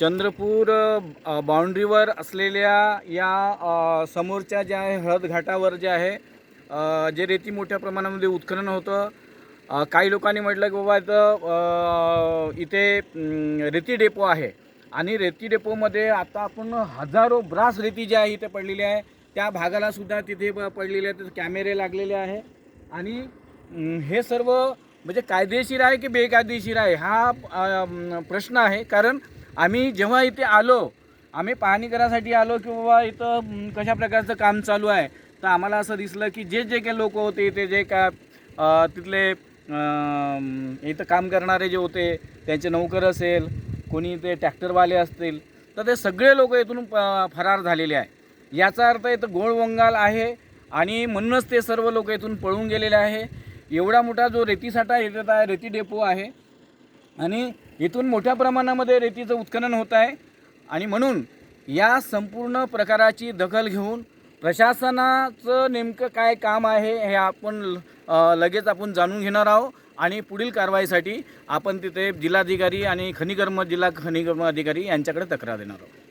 चंद्रपूर बाउंड्रीवर असलेल्या या समोरच्या ज्या आहे हळद घाटावर जे आहे जे रेती मोठ्या प्रमाणामध्ये उत्खनन होतं काही लोकांनी म्हटलं की बाबा इथं इथे रेती डेपो आहे. आणि रेती डेपोमध्ये आता आपण हजारो ब्रास रेती जी आहे इथे पडलेली आहे त्या भागाला सुद्धा तिथे प- पडलेले आहेत कॅमेरे लागलेले आहे. आणि हे सर्व म्हणजे कायदेशीर आहे की बेकायदेशीर आहे? हा प्रश्न आहे. कारण आम्ही जेव्हा इथे आलो आम्ही पाहणी करायसाठी आलो की बाबा इथं कशा प्रकारचं काम चालू आहे? तर आम्हाला असं दिसलं की जे जे काही लोक होते इथे जे का तिथले इथं काम करणारे जे होते त्यांचे नौकर असेल कोणी ते ट्रॅक्टरवाले असतील तर ते सगळे लोक इथून प- फरार झालेले आहे. याचा अर्थ इथं गोळवंगाल आहे आणि म्हणूनच ते सर्व लोक इथून पळून गेलेले आहे. एवढा मोठा जो रेतीसाठा येत आहे रेती डेपो आहे. आणि इथून मोठ्या प्रमाणामध्ये रेतीचं उत्खनन होत आहे. आणि म्हणून या संपूर्ण प्रकाराची दखल घेऊन प्रशासनाचं नेमकं काय काम आहे हे आपण लगेच आपण जाणून घेणार आहोत. आणि पुढील कारवाईसाठी आपण तिथे जिल्हाधिकारी आणि खनिकर्म जिल्हा खनिकर्म अधिकारी यांच्याकडे तक्रार देणार आहोत.